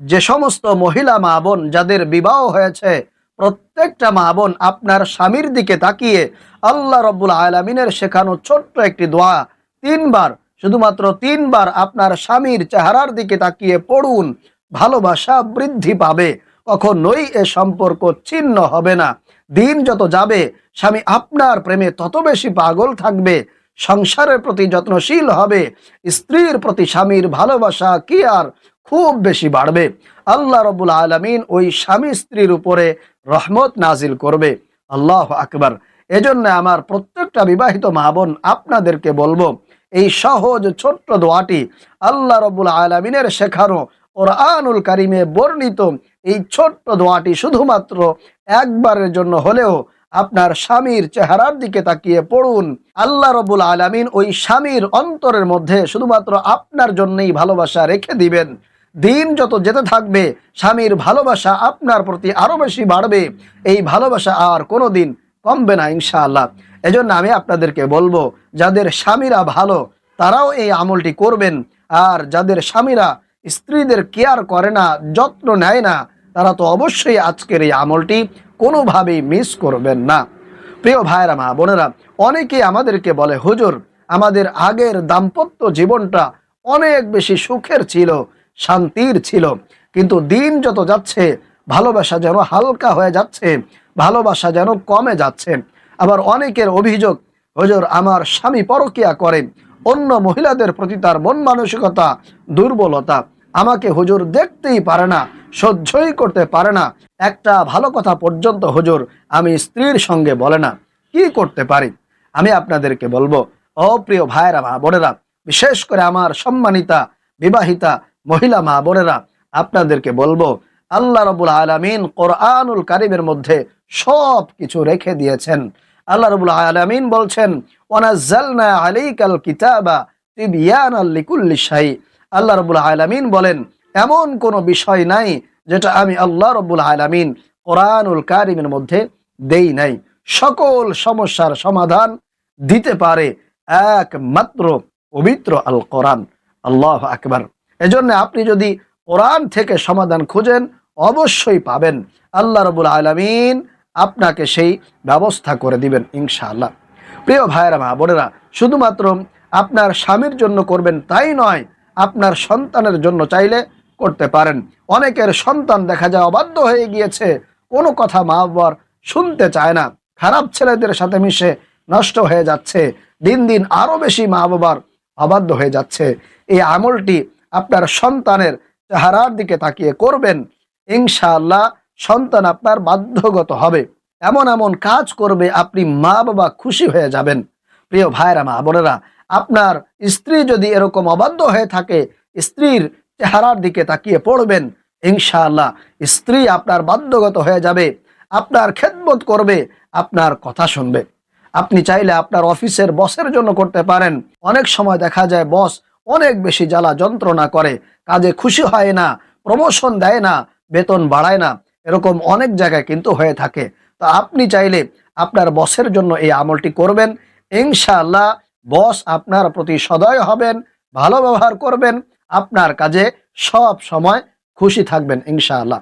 যে সমস্ত মহিলা মা বোন যাদের বিবাহ হয়েছে, প্রত্যেকটা মা বোন আপনার স্বামীর দিকে তাকিয়ে আল্লাহ রব্বুল আলমিনের শেখানো ছোট্ট একটি দোয়া তিনবার, শুধুমাত্র তিনবার আপনার স্বামীর চেহারার দিকে তাকিয়ে পড়ুন, ভালোবাসা বৃদ্ধি পাবে। কখনোই এ সম্পর্ক ছিন্ন হবে না। দিন যত যাবে, স্বামী আপনার প্রেমে তত বেশি পাগল থাকবে, সংসারের প্রতি যত্নশীল হবে, স্ত্রীর প্রতি স্বামীর ভালোবাসা কি আর খুব বেশি বাড়বে। আল্লাহ রবুল আলমিন ওই স্বামী স্ত্রীর উপরে রহমত নাজিল করবে। আল্লাহ আকবার। এজন্য আমার প্রত্যেকটা বিবাহিত মা বোন আপনাদেরকে বলব, এই সহজ ছোট্ট দোয়াটি আল্লাহ রবুল আলমিনের শেখানো ওর কোরআনুল কারিমে বর্ণিত এই ছোট্ট দোয়াটি শুধুমাত্র একবারের জন্য হলেও আপনার স্বামীর চেহারার দিকে তাকিয়ে পড়ুন। আল্লাহ রবুল আলমিন ওই স্বামীর অন্তরের মধ্যে শুধুমাত্র আপনার জন্যই ভালোবাসা রেখে দিবেন। দিন যত যেতে থাকবে, স্বামীর ভালোবাসা আপনার প্রতি আরও বেশি বাড়বে। এই ভালোবাসা আর কোনো দিন কমবে না, ইনশাআল্লাহ। এজন্য আমি আপনাদেরকে বলব, যাদের স্বামীরা ভালো, তারাও এই আমলটি করবেন। আর যাদের স্বামীরা স্ত্রীদের কেয়ার করে না, যত্ন নেয় না, তারা তো অবশ্যই আজকের এই আমলটি কোনোভাবেই মিস করবেন না। প্রিয় ভাইরা মা বোনেরা, অনেকেই আমাদেরকে বলে, হুজুর, আমাদের আগের দাম্পত্য জীবনটা অনেক বেশি সুখের ছিল। শান্তির ছিল। কিন্তু দিন যত যাচ্ছে, ভালোবাসা যেন হালকা হয়ে যাচ্ছে, ভালোবাসা যেন কমে যাচ্ছে। আবার অনেকের অভিযোগ, হুজুর, আমার স্বামী পরকিয়া করে। অন্য মহিলাদের প্রতি তার মন মানসিকতা দুর্বলতা। আমাকে হুজুর দেখতেই পারে না, সহ্যই করতে পারে না। একটা ভালো কথা পর্যন্ত হুজুর আমি স্ত্রীর সঙ্গে বলে না। কি করতে পারি? আমি আপনাদেরকে বলব অপ্রিয় ভাইরা মা বোনেরা, বিশেষ করে আমার সম্মানিতা, বিবাহিতা মহিলা মা বোনেরা, আপনাদেরকে বলব, আল্লাহ রবুল আলমিন কোরআনুল কারিমের মধ্যে সব কিছু রেখে দিয়েছেন। আল্লাহ রবুল আলমিন বলছেন ওনাজ্জালনা আলাইকাল কিতাবা তিবিয়ানাল লিকুল্লি শাই। আল্লাহ রবুল আলমিন বলেন, এমন কোনো বিষয় নাই যেটা আমি আল্লাহ রবুল আলমিন কোরআনুল কারিমের মধ্যে দেই নাই। সকল সমস্যার সমাধান দিতে পারে একমাত্র পবিত্র আল কোরআন। আল্লাহ আকবার। এজন্য আপনি যদি কোরআন থেকে সমাধান খুঁজেন, অবশ্যই পাবেন। আল্লাহ রবুল আলমিন আপনাকে সেই ব্যবস্থা করে দিবেন ইনশাআল্লাহ। প্রিয় ভাইয়েরা, মা বোনেরা, শুধুমাত্র আপনার স্বামীর জন্য করবেন তাই নয়, আপনার সন্তানের জন্য চাইলে করতে পারেন। অনেকের সন্তান দেখা যায় অবাধ্য হয়ে গিয়েছে, কোনো কথা মা বাবার শুনতে চায় না, খারাপ ছেলেদের সাথে মিশে নষ্ট হয়ে যাচ্ছে, দিন দিন আরও বেশি মা বাবার অবাধ্য হয়ে যাচ্ছে। এই আমলটি আপনার সন্তানের চেহারার দিকে তাকিয়ে করবেন, ইনশাআল্লাহ সন্তান আপনার বাধ্যগত হবে। এমন এমন কাজ করবে আপনি মা বাবা খুশি হয়ে যাবেন। প্রিয় ভাইরা মা বোনেরা, আপনার স্ত্রী যদি এরকম অবাধ্য হয়ে থাকে, স্ত্রীর চেহারার দিকে তাকিয়ে পড়বেন, ইনশাআল্লাহ স্ত্রী আপনার বাধ্যগত হয়ে যাবে, আপনার খেদমত করবে, আপনার কথা শুনবে। আপনি চাইলে আপনার অফিসের বসের জন্য করতে পারেন। অনেক সময় দেখা যায়, বস অনেক বেশি জ্বালা যন্ত্রণা করে। কাজে খুশি হয় না প্রমোশন দেয় না, বেতন বাড়ায় না, এরকম অনেক জায়গায় কিন্তু হয়ে থাকে। তো আপনি চাইলে আপনার বসের জন্য এই আমলটি করবেন। ইনশাআল্লাহ বস আপনার প্রতি সদয় হবেন, ভালো ব্যবহার করবেন, আপনার কাজে সব সময় খুশি থাকবেন ইনশাআল্লাহ।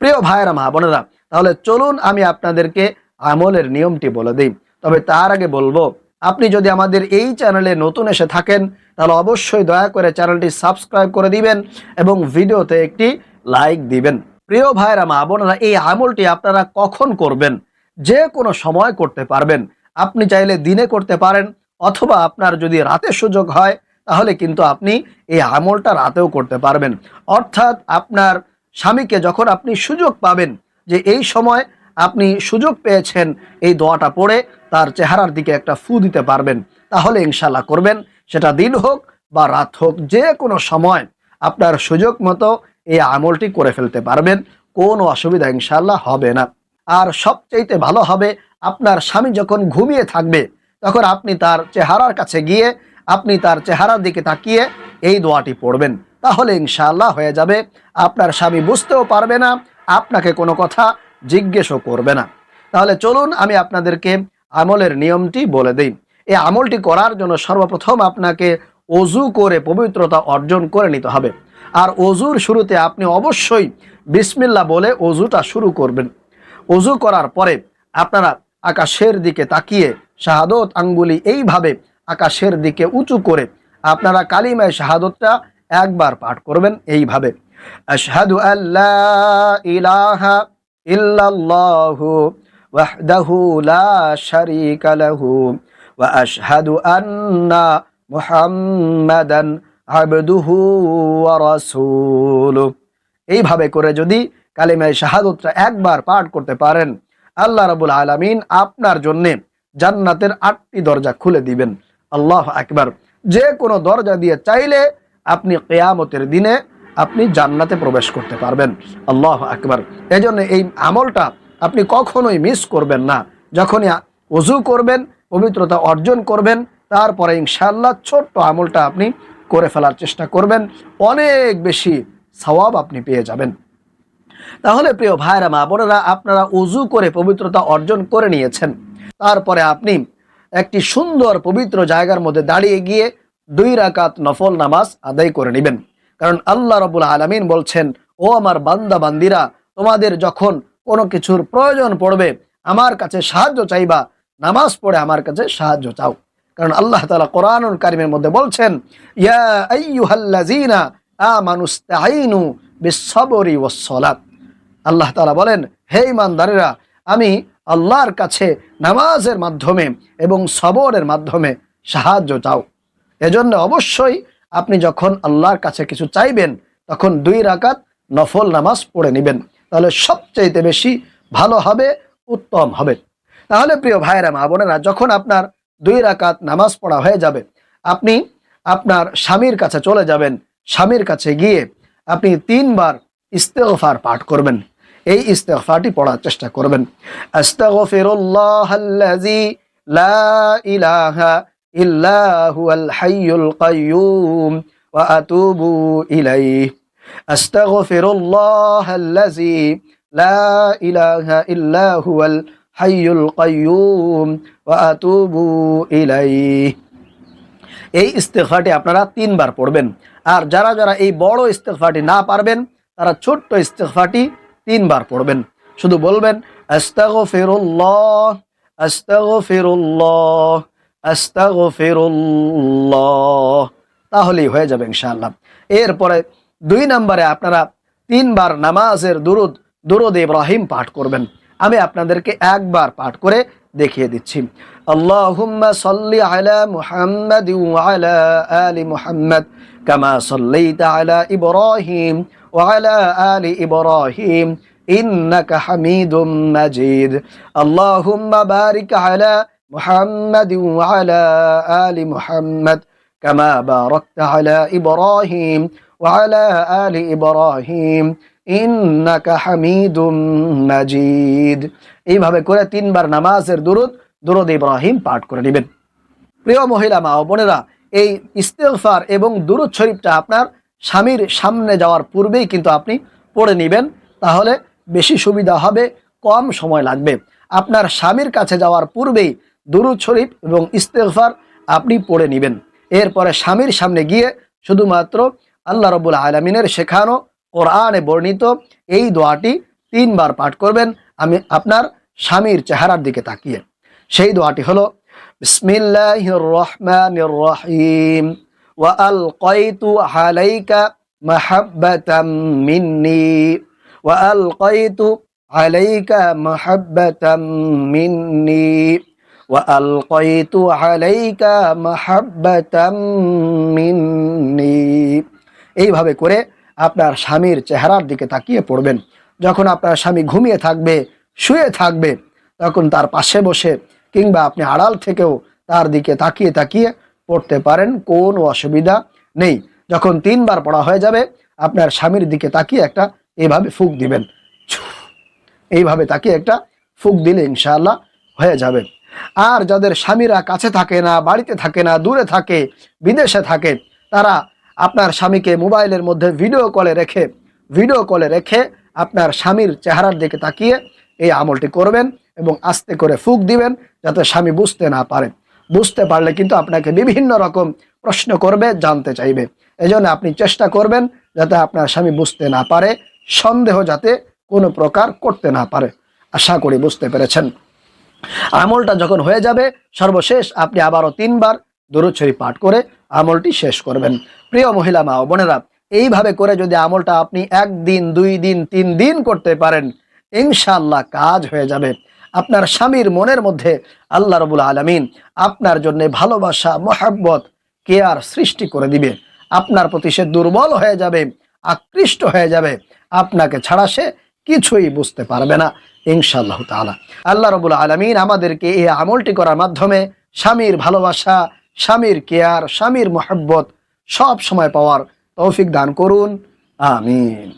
প্রিয় ভাইয়েরা, মা বোনেরা, তাহলে চলুন আমি আপনাদেরকে আমলের নিয়মটি বলে দিই। তবে তার আগে বলব আপনি যদি আমাদের এই চ্যানেলে নতুন এসে থাকেন, তাহলে অবশ্যই দয়া করে চ্যানেলটি সাবস্ক্রাইব করে দিবেন এবং ভিডিওতে একটি লাইক দিবেন। প্রিয় ভাইরা, মা বোনেরা, এই আমলটি আপনারা কখন করবেন? যে কোনো সময় করতে পারবেন। আপনি চাইলে দিনে করতে পারেন, অথবা আপনার যদি রাতে সুযোগ হয়, তাহলে কিন্তু আপনি এই আমলটা রাতেও করতে পারবেন। অর্থাৎ আপনার স্বামীকে যখন আপনি সুযোগ পাবেন যে এই সময় আপনি সুযোগ পেয়েছেন এই দোয়াটা পড়ে, তার চেহারার দিকে একটা ফু দিতে পারবেন। তাহলে ইনশাল্লাহ করবেন, সেটা দিন হোক বা রাত হোক, যে কোনো সময় আপনার সুযোগ মতো এই আমলটি করে ফেলতে পারবেন, কোনো অসুবিধা ইনশাল্লাহ হবে না। আর সবচাইতে ভালো হবে, আপনার স্বামী যখন ঘুমিয়ে থাকবে, তখন আপনি তার চেহারার কাছে গিয়ে, আপনি তার চেহারার দিকে তাকিয়ে এই দোয়াটি পড়বেন। তাহলে ইনশাল্লাহ হয়ে যাবে, আপনার স্বামী বুঝতেও পারবে না, আপনাকে কোনো কথা জিজ্ঞেসও করবে না। তাহলে চলুন আমি আপনাদেরকে আমলের নিয়মটি বলে দিই। এই আমলটি করার জন্য সর্বপ্রথম আপনাকে অজু করে পবিত্রতা অর্জন করে নিতে হবে। আর অজুর শুরুতে আপনি অবশ্যই বিসমিল্লা বলে অজুটা শুরু করবেন। অজু করার পরে আপনারা আকাশের দিকে তাকিয়ে শাহাদত আঙ্গুলি এইভাবে আকাশের দিকে উঁচু করে আপনারা কালিমায় শাহাদতটা একবার পাঠ করবেন এইভাবে। আল্লাহ ইলাহা ইল্লাল্লাহু ওয়াহদাহু লা শারীকা ওয়া আশহাদু আন্না মুহাম্মাদান আবদুহু এইভাবে করে যদি কালিমায় শাহাদতটা একবার পাঠ করতে পারেন, আল্লাহ রাবুল আলামিন আপনার জন্যে জান্নাতের আটটি দরজা খুলে দিবেন। আল্লাহ আকবার। যে কোনো দরজা দিয়ে চাইলে আপনি কেয়ামতের দিনে আপনি জান্নাতে প্রবেশ করতে পারবেন। আল্লাহ আকবার। এজন্য এই আমলটা আপনি কখনোই মিস করবেন না। যখনই অজু করবেন, পবিত্রতা অর্জন করবেন, তারপরে ইনশাল্লাহ ছোট্ট আমলটা আপনি করে ফেলার চেষ্টা করবেন। অনেক বেশি সওয়াব আপনি পেয়ে যাবেন। তাহলে প্রিয় ভাইরা মা বোনেরা, আপনারা উজু করে পবিত্রতা অর্জন করে নিয়েছেন। তারপরে আপনি একটি সুন্দর পবিত্র জায়গার মধ্যে দাঁড়িয়ে গিয়ে দুই রাকাত নফল নামাজ আদায় করে নেবেন। কারণ আল্লাহ রবুল আলমিন বলছেন, ও আমার বান্দা, বান্দিরা, তোমাদের যখন কোনো কিছুর প্রয়োজন পড়বে, আমার কাছে সাহায্য চাইবা, নামাজ পড়ে আমার কাছে সাহায্য চাও। কারণ আল্লাহ তালা কোরআনুল কারিমের মধ্যে বলছেন, ইয়া আমানুস্তাঈনু বিসসবরি ওয়াসসালাত। আল্লাহ তালা বলেন, হে ইমানদারেরা আমি আল্লাহর কাছে নামাজের মাধ্যমে এবং সবরের মাধ্যমে সাহায্য চাও। এজন্য অবশ্যই আপনি যখন আল্লাহর কাছে কিছু চাইবেন, তখন দুই রাকাত নফল নামাজ পড়ে নেবেন। তাহলে সবচাইতে বেশি ভালো হবে, উত্তম হবে। তাহলে প্রিয় ভাইয়েরা, মা বোনেরা, যখন আপনার দুই রাকাত নামাজ পড়া হয়ে যাবে, আপনি আপনার স্বামীর কাছে চলে যাবেন, স্বামীর কাছে গিয়ে আপনি তিনবার ইস্তেগফার পাঠ করবেন। এই ইস্তেফাটি পড়ার চেষ্টা করবেন। আস্তাগফিরুল্লাহাল্লাযী লা ইলাহা ইল্লা হুয়াল হাইয়ুল কাইয়্যুম ওয়া আতুবু ইলাইহি। আস্তাগফিরুল্লাহাল্লাযী লা ইলাহা ইল্লা হুয়াল হাইয়ুল কাইয়্যুম ওয়া আতুবু ইলাইহি। এই ইস্তেগফারটি আপনারা তিনবার পড়বেন। আর যারা যারা এই বড় ইস্তেগফারটি না পারবেন, তারা ছোট্ট ইস্তেগফারটি তিনবার পড়বেন। শুধু বলবেন, আস্তাগফিরুল্লাহ আস্তাগফিরুল্লাহ। তাহলেই হয়ে যাবে ইনশাআল্লাহ। এরপরে দুই নম্বরে আপনারা তিনবার নামাজের দুরুদ দুরুদ ইব্রাহিম পাঠ করবেন। আমি আপনাদেরকে একবার পাঠ করে দেখিয়ে দিচ্ছি। আল্লাহুম্মা সাল্লি আলা মুহাম্মাদ ওয়া আলা আলি মুহাম্মাদ কামা ইব্রাহিম আল্লাহুম্মা মুহাম্মাদ ওয়া আলা আলি মুহাম্মাদ كما باركت على إبراهيم وعلى آل إبراهيم ইন্নাকা হামিদুম মাজিদ এইভাবে করে তিনবার নামাজের দুরুদ দুরুদ ইব্রাহিম পাঠ করে নেবেন প্রিয় মহিলা মা ও বোনেরা এই ইস্তেগফার এবং দুরুদ শরীফটা আপনার স্বামীর সামনে যাওয়ার পূর্বেই কিন্তু আপনি পড়ে নেবেন তাহলে বেশি সুবিধা হবে কম সময় লাগবে আপনার স্বামীর কাছে যাওয়ার পূর্বেই দুরুদ শরীফ এবং ইস্তেগফার আপনি পড়ে নেবেন। এরপরে স্বামীর সামনে গিয়ে শুধুমাত্র আল্লাহ রবুল আলমিনের শেখানো কোরআনে বর্ণিত এই দোয়াটি তিনবার পাঠ করবেন। আমি আপনার স্বামীর চেহারার দিকে তাকিয়ে। সেই দোয়াটি হলো, বিসমিল্লাহির রহমানির রহিম وألقيت عليك محبة مني এইভাবে করে আপনার স্বামীর চেহারার দিকে তাকিয়ে পড়বেন যখন আপনার স্বামী ঘুমিয়ে থাকবে শুয়ে থাকবে তখন তার পাশে বসে কিংবা আপনি আড়াল থেকেও তার দিকে তাকিয়ে তাকিয়ে পড়তে পারেন কোনো অসুবিধা নেই যখন তিনবার পড়া হয়ে যাবে আপনার স্বামীর দিকে তাকিয়ে একটা এইভাবে ফুক দিবেন এইভাবে তাকিয়ে একটা ফুক দিলে ইনশাআল্লাহ হয়ে যাবে আর যাদের স্বামীরা কাছে থাকে না, বাড়িতে থাকে না, দূরে থাকে, বিদেশে থাকে, তারা আপনার স্বামীকে মোবাইলের মধ্যে ভিডিও কলে রেখে ভিডিও কলে রেখে আপনার স্বামীর চেহারার দিকে তাকিয়ে এই আমলটি করবেন এবং আস্তে করে ফুক দিবেন যাতে স্বামী বুঝতে না পারে। বুঝতে পারলে কিন্তু আপনাকে বিভিন্ন রকম প্রশ্ন করবে, জানতে চাইবে। এজন্য আপনি চেষ্টা করবেন যাতে আপনার স্বামী বুঝতে না পারে, সন্দেহ যাতে কোনো প্রকার করতে না পারে। আশা করি বুঝতে পেরেছেন। আমলটা যখন হয়ে যাবে, সর্বশেষ আপনি আবারও তিনবার দরুদ পাঠ করে আমলটি শেষ করবেন। প্রিয় মহিলা মা ও বোনেরা, এইভাবে করে যদি আমলটা আপনি একদিন, দুই দিন, তিন দিন করতে পারেন, ইনশাআল্লাহ কাজ হয়ে যাবে। আপনার স্বামীর মনের মধ্যে আল্লাহ রবুল আলমিন আপনার জন্য ভালোবাসা, মহাব্বত, কেয়ার সৃষ্টি করে দিবে। আপনার প্রতি সে দুর্বল হয়ে যাবে, আকৃষ্ট হয়ে যাবে। আপনাকে ছাড়া সে কিছুই বুঝতে পারবে না, ইনশাআল্লাহ তালা আল্লাহ রবুল আলমিন আমাদেরকে এই আমলটি করার মাধ্যমে স্বামীর ভালোবাসা, স্বামীর কেয়ার, স্বামীর মহব্বত সব সময় পাওয়ার তৌফিক দান করুন, আমিন।